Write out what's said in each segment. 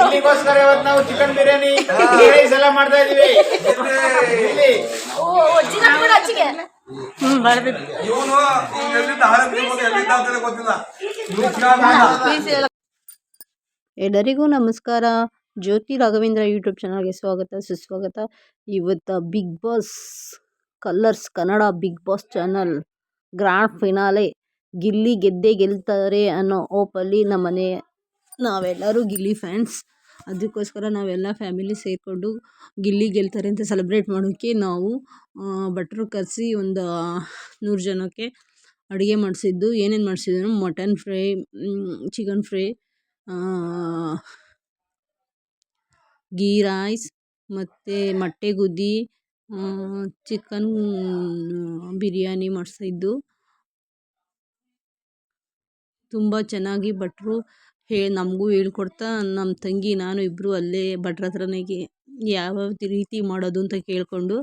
ಇಲ್ಲಿಗೋಸ್ಕರ ಇವತ್ತು ನಾವು chicken biryani rice ಎಲ್ಲ ಮಾಡ್ತಾ ಇದೀವಿ ಇವನು ಎಲ್ಲಿಂದ ಹಾಳೆ ಬಿಡ್ಬೋದು ಎಲ್ಲಿಂದ ಅಂತಲೇ ಗೊತ್ತಿಲ್ಲ. ಎಲ್ಲರಿಗೂ ನಮಸ್ಕಾರ. ಜ್ಯೋತಿ ರಾಘವೇಂದ್ರ ಯೂಟ್ಯೂಬ್ ಚಾನಲ್ಗೆ ಸ್ವಾಗತ ಸುಸ್ವಾಗತ. ಇವತ್ತು Bigg Boss Colors Kannada Bigg Boss channel grand finale Gilli ಗೆದ್ದೇ ಗೆಲ್ತಾರೆ ಅನ್ನೋ ಓಪಲ್ಲಿ ನಮ್ಮನೆ ನಾವೆಲ್ಲರೂ ಗಿಲ್ಲಿ ಫ್ಯಾನ್ಸ್. ಅದಕ್ಕೋಸ್ಕರ ನಾವೆಲ್ಲ ಫ್ಯಾಮಿಲಿ ಸೇರಿಕೊಂಡು ಗಿಲ್ಲಿ ಗೆಲ್ತಾರೆ ಅಂತ ಸೆಲೆಬ್ರೇಟ್ ಮಾಡೋಕ್ಕೆ ನಾವು ಭಟ್ರು ಕರೆಸಿ ಒಂದು ನೂರು ಜನಕ್ಕೆ ಅಡುಗೆ ಮಾಡಿಸಿದ್ದು. ಏನೇನು ಮಾಡಿಸಿದ್ರು mutton fry chicken fry ghee rice ಮತ್ತು ಮೊಟ್ಟೆ ಗುದ್ದಿ ಚಿಕನ್ ಬಿರಿಯಾನಿ ಮಾಡಿಸಿದ್ದು. ತುಂಬ ಚೆನ್ನಾಗಿ ಭಟ್ರು ಹೇ, ನಮಗೂ ಹೇಳ್ಕೊಡ್ತಾ ನಮ್ಮ ತಂಗಿ, ನಾನು ಇಬ್ಬರೂ ಅಲ್ಲೇ ಭಟ್ರ ಹತ್ರನೇ ಯಾವ ರೀತಿ ಮಾಡೋದು ಅಂತ ಕೇಳಿಕೊಂಡು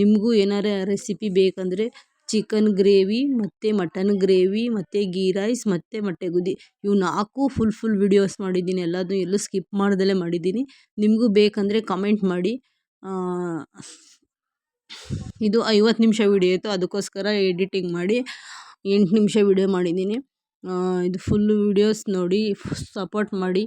ನಿಮಗೂ ಏನಾರ ರೆಸಿಪಿ ಬೇಕಂದರೆ ಚಿಕನ್ ಗ್ರೇವಿ, ಮತ್ತು ಮಟನ್ ಗ್ರೇವಿ, ಮತ್ತು ಗೀ ರೈಸ್, ಮತ್ತು ಮೊಟ್ಟೆ ಗುದ್ದಿ. ಇವು ನಾಲ್ಕು ಫುಲ್ ಫುಲ್ ವಿಡಿಯೋಸ್ ಮಾಡಿದ್ದೀನಿ ಎಲ್ಲದೂ ಎಲ್ಲೂ ಸ್ಕಿಪ್ ಮಾಡ್ದಲೇ ಮಾಡಿದ್ದೀನಿ. ನಿಮಗೂ ಬೇಕಂದರೆ ಕಮೆಂಟ್ ಮಾಡಿ. ಇದು ಐವತ್ತು ನಿಮಿಷ ವಿಡಿಯೋ ಇತ್ತು, ಅದಕ್ಕೋಸ್ಕರ ಎಡಿಟಿಂಗ್ ಮಾಡಿ ಎಂಟು ನಿಮಿಷ ವಿಡಿಯೋ ಮಾಡಿದ್ದೀನಿ. ಇದು ಫುಲ್ಲು ವಿಡಿಯೋಸ್ ನೋಡಿ ಸಪೋರ್ಟ್ ಮಾಡಿ.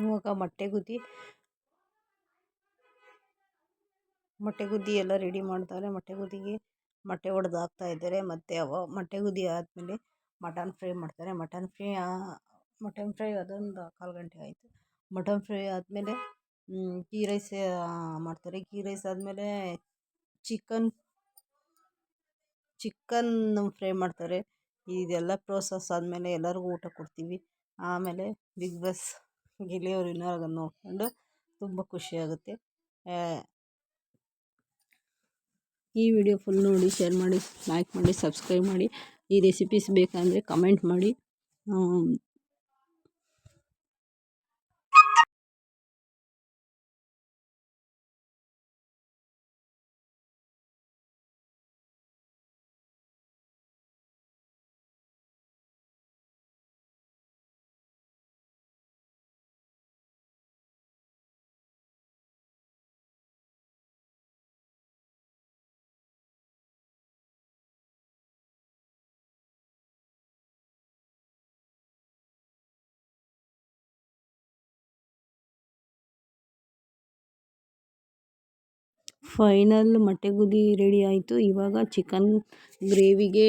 ಇವಾಗ ಮೊಟ್ಟೆ ಗುದ್ದಿ ಮೊಟ್ಟೆ ಗುದ್ದಿ ಎಲ್ಲ ರೆಡಿ ಮಾಡ್ತಾರೆ ಮೊಟ್ಟೆ ಗುದ್ದಿಗೆ ಮೊಟ್ಟೆ ಒಡೆದು ಹಾಕ್ತಾ ಇದ್ದಾರೆ. ಮತ್ತು ಅವ ಮೊಟ್ಟೆ ಗುದ್ದಿ ಆದಮೇಲೆ ಮಟನ್ ಫ್ರೈ ಮಾಡ್ತಾರೆ. ಮಟನ್ ಫ್ರೈ ಮಟನ್ ಫ್ರೈ ಅದೊಂದು ಕಾಲು ಗಂಟೆ ಆಯಿತು. ಮಟನ್ ಫ್ರೈ ಆದಮೇಲೆ ಗೀ ರೈಸ್ ಮಾಡ್ತಾರೆ. ಗೀ ರೈಸ್ ಆದಮೇಲೆ ಚಿಕನ್ ಚಿಕನ್ ಫ್ರೈ ಮಾಡ್ತಾರೆ. ಇದೆಲ್ಲ ಪ್ರೋಸೆಸ್ ಆದಮೇಲೆ ಎಲ್ಲರಿಗೂ ಊಟ ಕೊಡ್ತೀವಿ. ಆಮೇಲೆ ಬಿಗ್ ಬಾಸ್ ಗೆಳೆಯರು ವಿನ್ನರ್ ನೋಡಿಕೊಂಡು ತುಂಬ ಖುಷಿಯಾಗುತ್ತೆ ಈ ವಿಡಿಯೋ ಫುಲ್ ನೋಡಿ, ಶೇರ್ ಮಾಡಿ, ಲೈಕ್ ಮಾಡಿ, ಸಬ್ಸ್ಕ್ರೈಬ್ ಮಾಡಿ, ಈ ರೆಸಿಪೀಸ್ ಬೇಕಂದರೆ ಕಮೆಂಟ್ ಮಾಡಿ. ಫೈನಲ್ ಮೊಟ್ಟೆ ಗುದ್ದಿ ರೆಡಿ ಆಯಿತು. ಇವಾಗ ಚಿಕನ್ ಗ್ರೇವಿಗೆ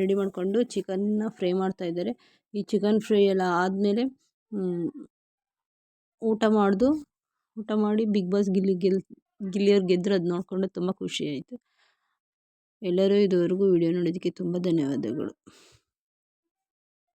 ರೆಡಿ ಮಾಡಿಕೊಂಡು ಚಿಕನ್ನ ಫ್ರೈ ಮಾಡ್ತಾಯಿದ್ದಾರೆ ಈ ಚಿಕನ್ ಫ್ರೈ ಎಲ್ಲ ಆದಮೇಲೆ ಊಟ ಮಾಡಿದು, ಊಟ ಮಾಡಿ ಬಿಗ್ ಬಾಸ್ ಗಿಲ್ಲಿ ಗೆಲ್, ಗಿಲ್ಲಿಯವ್ರು ಗೆದ್ರು ಅದು ನೋಡಿಕೊಂಡು ತುಂಬ ಖುಷಿ ಆಯಿತು. ಎಲ್ಲರೂ ಇದುವರೆಗೂ ವಿಡಿಯೋ ನೋಡೋದಕ್ಕೆ ತುಂಬ ಧನ್ಯವಾದಗಳು.